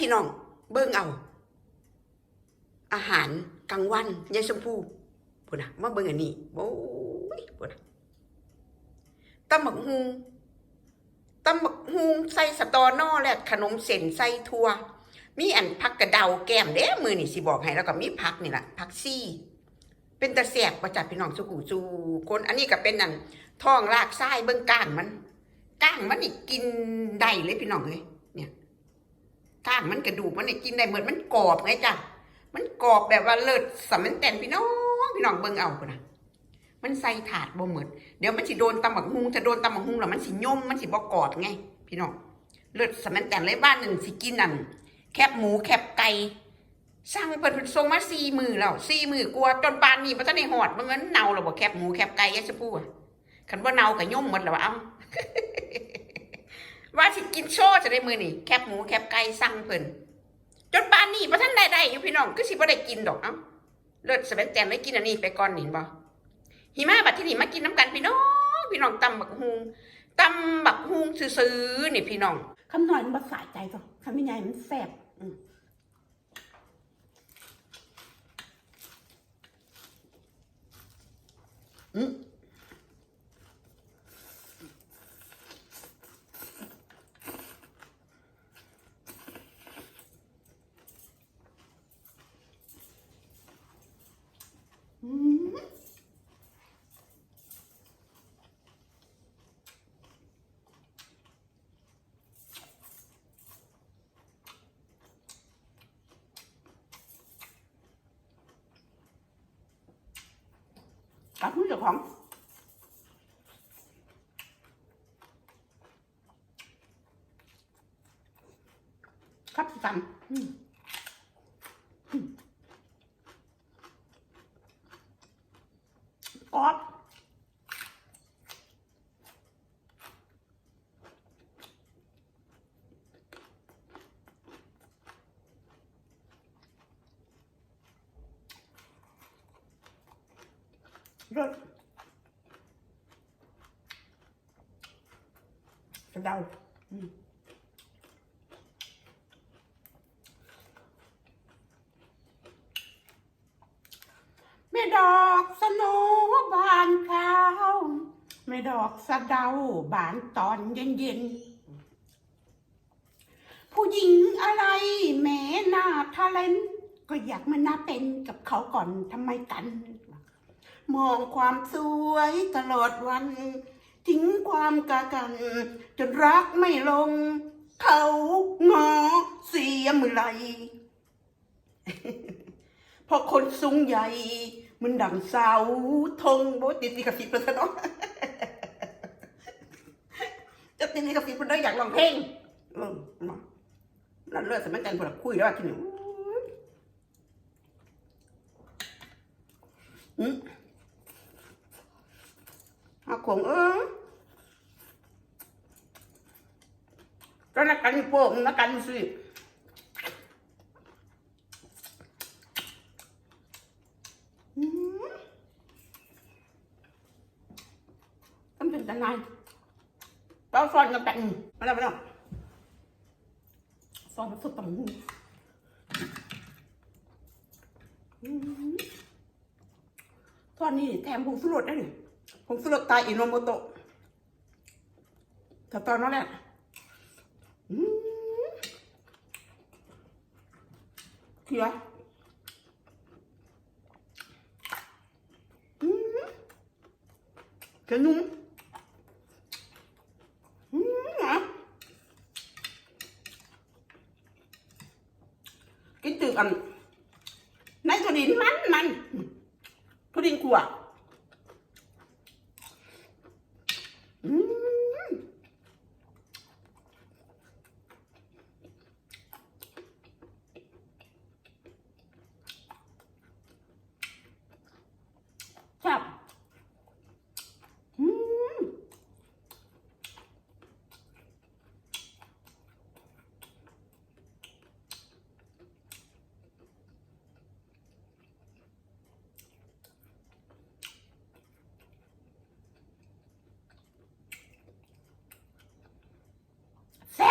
พี่น้อง เบิ่งเอา อาหารกลางวันยายชมพูพุ่นนะมาเบิ่งอันนี้โอ้ยพุ่นนะตำบักฮุงตำบักฮุงใส่สตอนอและขนมเส้นใส่ถั่วมีอันผักกระเดาแก้มเด้มือนี่สิบอกให้แล้วก็มีผักนี่แหละผักซี่เป็นตะแสบประจับพี่น้องสุกูจูคนอันนี้ก็เป็นอันท้องรากไส้เบิ่งก้างมันก้างมันนี่กินได้เลยพี่น้องเอ้ยเนี่ย ก้างมันกระดูกมันนี่กินได้เหมือนมันกรอบไงจ้ะมันกรอบแบบว่าเลิศสำมันแต่นพี่น้องพี่น้องเบิ่งเอานะมันใส่ถาดบ่เหมือนเดี๋ยวมันสิโดนตำบักฮุงจะโดนตำบักฮุงแล้วมันสิย่มมันสิบ่กรอบไง พี่น้องเลิศสำมันแต่นเลยบ้านหนึ่งสิกินนั่นแคบหมูแคบไก่สั่งเปิดส่งมาสี่มือแล้วสี่มือกลัวจนปานนี้มันจะในหอดมันเงินเน่าแล้วบ่แคบหมูแคบไก่ยะชะพูอะคันว่าเน่ากับย่มหมดแล้วเอา ว่าสิกินโชว์จะได้มือนี่แคบหมูแคบไก่สั่งเพิ่นจนปานนี้พระท่านได้ได้อยู่พี่น้องก็สิบ่ได้กินดอกเอ้าเลิศสเปนแตนได้กินอันนี้ไปก่อนเห็นบ่หิมะบัดที่นี่มากินน้ำกันพี่น้องพี่น้องตำบักฮุงตำบักฮุงซื้อๆนี่พี่น้องคำหน่อยมันมาสะใจก่อนคำไม่ใหญ่มันแสบอืม กับผู้เจ้าของครับสันอืมอืมกรอบรส กระเดาอืมแม่ดอกสโนบานขาวแม่ดอกสะเดาบานตอนเย็นเย็นๆ ผู้หญิงอะไรแม่หน้าทะเลนก็อยากมาหน้าเป็นกับเขาก่อนทำไมกัน มองความสวยตลอดวัน ทิ้งความกากัน จนรักไม่ลง เขางอเสียเมื่อไหรเพราะคนสูงใหญ่ มันดังเสาธงโบติดลิขสิทธิ์เพื่อนเนาะจะติดลิขสิทธิ์เพื่อนได้อยากร้องเพลงเออมานั่นเลือดสมัยกันพวกเราคุยแล้วว่าที่นี่อืมอาคงเออก็นักกันอยู่โป้งนักกันอยู่สิอืมมันเป็นยังไงเราซอนกับแต่งมาแล้วมาแล้วซอนมันสุดตำหูตอนนี้แถมผงสุรสได้เลยผ งสุรตายอินโนโมโตะแต่ตอนนั้นแหละอืมเคี้ยว cái nhung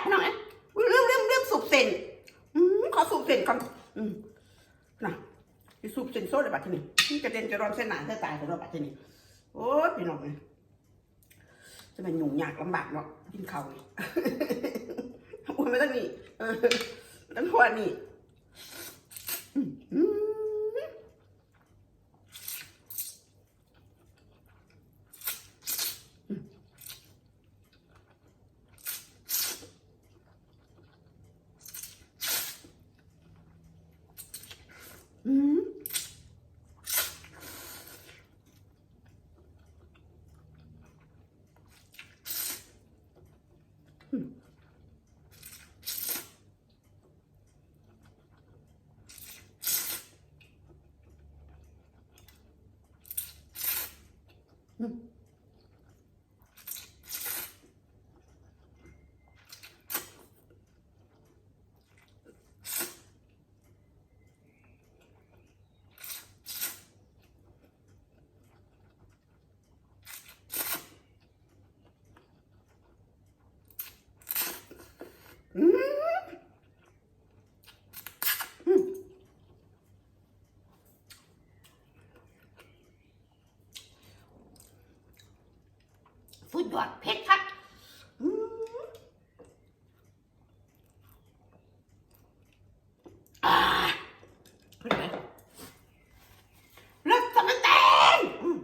แซ่บหน่อยเรื่องเรื่องเรื่องสุกเส้นอืสูบเส้นก่อนอืมน่ะไปสูบเส้นโซ่เลยบัดทีนี้มันกระเด็นกระรอนเส้นหนาเส้นตายกันแล้วบัดทีนี้โอ้ยพี่น้องเลยจะเป็นหนุ่งยากลำบากเนาะกินข้าวนี่อ้วนไม่ต้องนี่เออต้องทวนนี่อืมอืมอืม สุดยอดเผ็ดครับอืมอ่าเป็นไงเลิศสมัยแตงอืม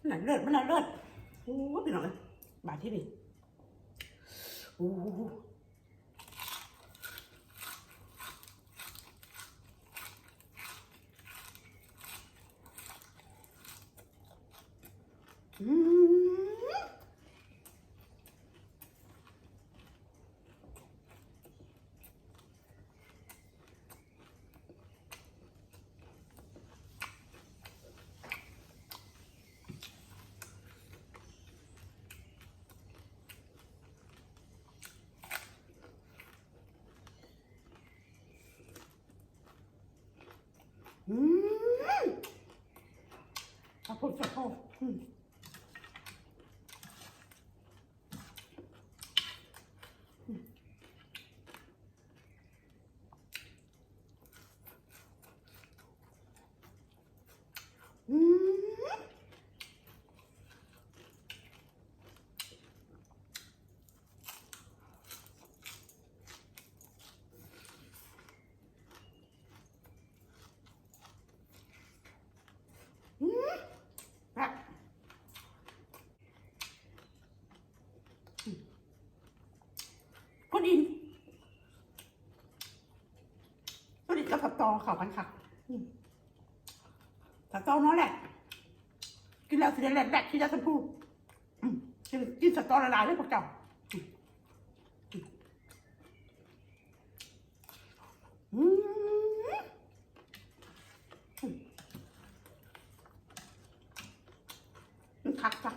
มันน่ะเลิศมันน่ะเลิศโอ้ยพี่น้องเอ้ยบาทที่นี่โอ้โหอืม อืม ขอบคุณขอบคุณอืมอืมครับอืมคนอินคน อินกับผัดตอเขากันค่ะอืมผัดตองน้อยแหละ กินแล้วสิได้แหลกแหลกที่จะสัมพูกินกินสตอละลายเลยพวกเจ้าอืมมันคักจ้ะ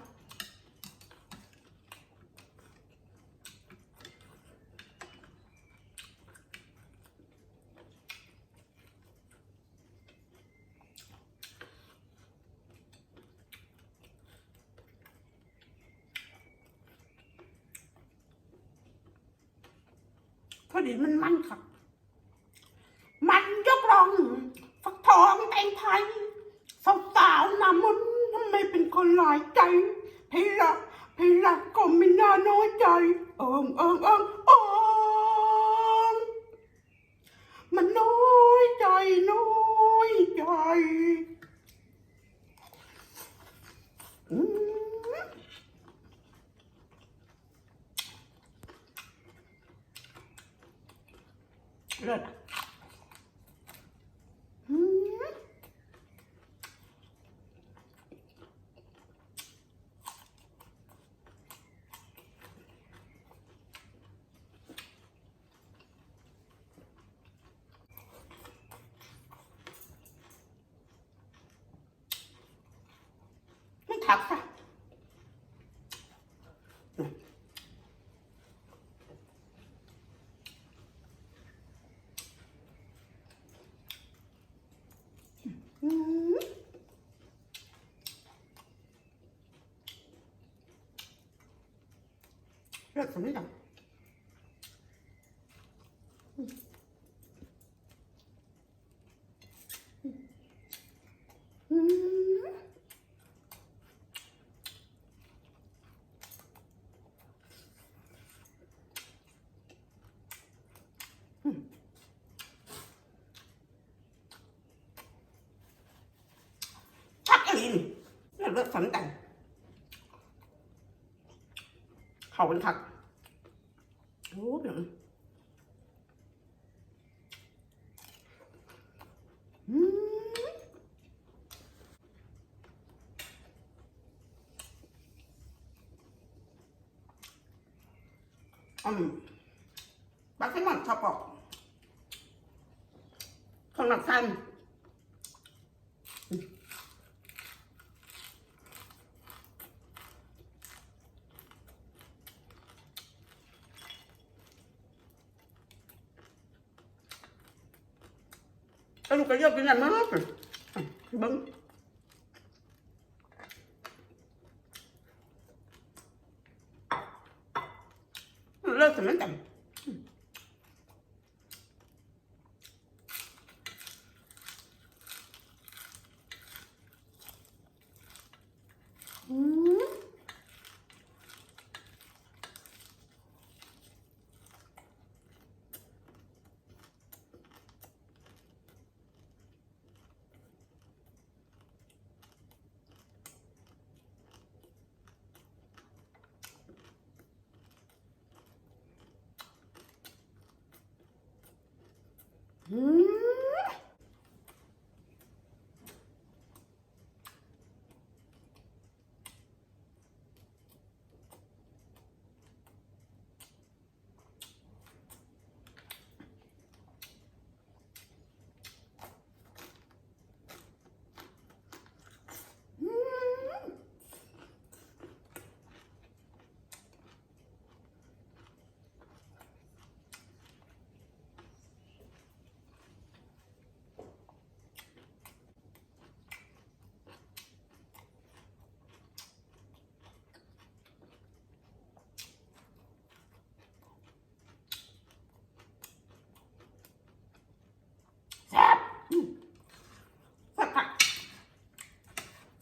พอดีมันมันคัก มันยกรอง ฟักทองแตงไทยสาวสาวๆหน้ามนต์ทำไมเป็นคนหลายใจให้รักให้รักก็ไม่น่าน้อยใจ เอิงเอิงเอิงเอิงมันน้อยใจน้อยใจอืมเลิศอะอืม ไม่ทักค่ะอืมเลิกสำนึกอะ ลิกสันแต่งเขาเป็นคักโอ้เดี๋ยวอืมอืมปลาแซลมอนชอบปอกข้างหลังสั้น Anh có vô cái ngành nó hết rồi. Bấm. Hmm.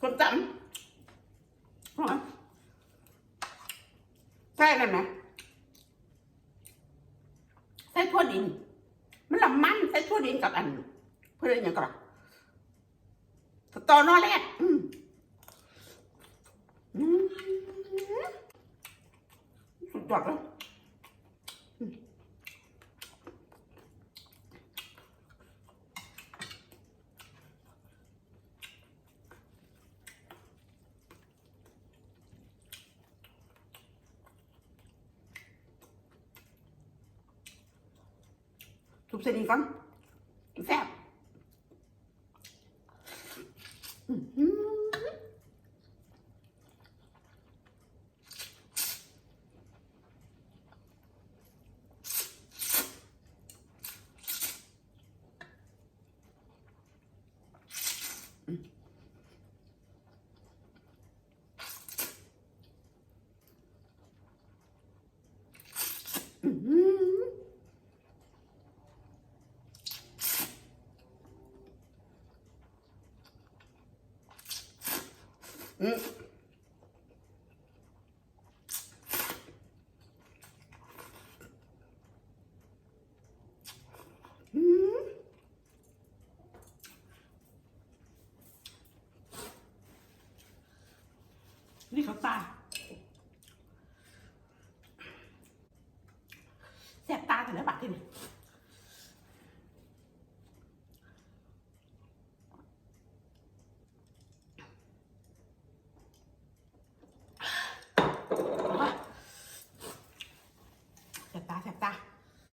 Con tẩm Đúng rồi Xe này nè Xe thua điện มันละมันใส่ทั่วดินกับอัน เพื่อนอย่างก็ละสตอนอแรกอืมอืมสุดยอดเลย ทุบเส้นนี้ก่อนแซ่บอื้อหืออื้อหือ อืมนี่เขาตา